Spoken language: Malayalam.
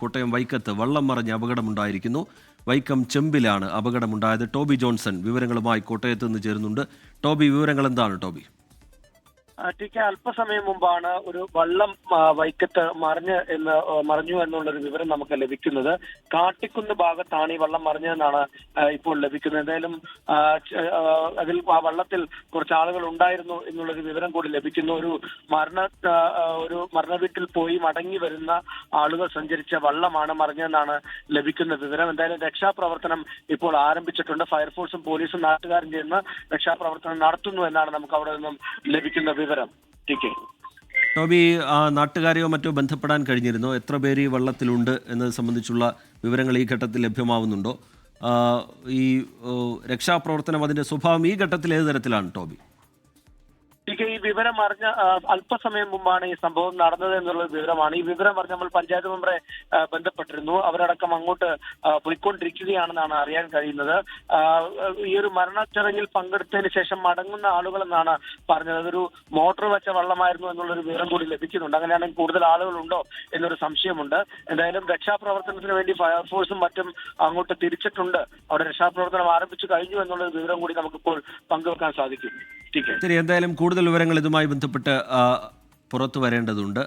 കോട്ടയം വൈക്കത്ത് വള്ളം മറിഞ്ഞ് അപകടമുണ്ടായിരിക്കുന്നു. വൈക്കം ചെമ്പിലാണ് അപകടമുണ്ടായത്. ടോബി ജോൺസൺ വിവരങ്ങളുമായി കോട്ടയത്ത് നിന്ന് ചേരുന്നുണ്ട്. ടോബി വിവരങ്ങൾ എന്താണ് ടോബി? ടി കെ അല്പസമയം മുമ്പാണ് ഒരു വള്ളം വൈക്കത്ത് മറിഞ്ഞ് എന്ന് മറിഞ്ഞു മറിഞ്ഞു എന്നുള്ളൊരു വിവരം നമുക്ക് ലഭിക്കുന്നത്. കാട്ടിക്കുന്ന് ഭാഗത്താണ് ഈ വള്ളം മറിഞ്ഞതെന്നാണ് ഇപ്പോൾ ലഭിക്കുന്നത്. എന്തായാലും അതിൽ ആ വള്ളത്തിൽ കുറച്ച് ആളുകൾ ഉണ്ടായിരുന്നു എന്നുള്ളൊരു വിവരം കൂടി ലഭിക്കുന്നു. ഒരു മരണ ഒരു മരണ വീട്ടിൽ പോയി മടങ്ങി വരുന്ന ആളുകൾ സഞ്ചരിച്ച വള്ളമാണ് മറിഞ്ഞതെന്നാണ് ലഭിക്കുന്ന വിവരം. എന്തായാലും രക്ഷാപ്രവർത്തനം ഇപ്പോൾ ആരംഭിച്ചിട്ടുണ്ട്. ഫയർഫോഴ്സും പോലീസും നാട്ടുകാരും ചേർന്ന് രക്ഷാപ്രവർത്തനം നടത്തുന്നു എന്നാണ് നമുക്ക് അവിടെ നിന്നും ലഭിക്കുന്ന വിവരം. കെ ടോബി നാട്ടുകാരെയോ മറ്റോ ബന്ധപ്പെടാൻ കഴിഞ്ഞിരുന്നോ? എത്ര പേര് ഈ വള്ളത്തിലുണ്ട് എന്നത് സംബന്ധിച്ചുള്ള വിവരങ്ങൾ ഈ ഘട്ടത്തിൽ ലഭ്യമാവുന്നുണ്ടോ? ഈ രക്ഷാപ്രവർത്തനം അതിന്റെ സ്വഭാവം ഈ ഘട്ടത്തിൽ ഏത് തരത്തിലാണ് ടോബി? ടി ഈ വിവരം അറിഞ്ഞ അല്പസമയം മുമ്പാണ് ഈ സംഭവം നടന്നത് എന്നുള്ള വിവരമാണ്. ഈ വിവരം പറഞ്ഞ് നമ്മൾ പഞ്ചായത്ത് മെമ്പറെ ബന്ധപ്പെട്ടിരുന്നു. അവരടക്കം അങ്ങോട്ട് പോയിക്കൊണ്ടിരിക്കുകയാണെന്നാണ് അറിയാൻ കഴിയുന്നത്. ഈ ഒരു മരണച്ചടങ്ങിൽ പങ്കെടുത്തതിന് ശേഷം മടങ്ങുന്ന ആളുകളെന്നാണ് പറഞ്ഞത്. അതൊരു മോട്ടോർ വെച്ച വള്ളമായിരുന്നു എന്നുള്ളൊരു വിവരം കൂടി ലഭിക്കുന്നുണ്ട് അങ്ങനെയാണെങ്കിൽ കൂടുതൽ ആളുകളുണ്ടോ എന്നൊരു സംശയമുണ്ട്. എന്തായാലും രക്ഷാപ്രവർത്തനത്തിന് വേണ്ടി ഫയർഫോഴ്സും മറ്റും അങ്ങോട്ട് തിരിച്ചിട്ടുണ്ട്. അവിടെ രക്ഷാപ്രവർത്തനം ആരംഭിച്ചു കഴിഞ്ഞു എന്നുള്ളൊരു വിവരം കൂടി നമുക്കിപ്പോൾ പങ്കുവെക്കാൻ സാധിക്കും. ശരി എന്തായാലും കൂടുതൽ വിവരങ്ങൾ ഇതുമായി ബന്ധപ്പെട്ട് പുറത്തു വരേണ്ടതുണ്ട്.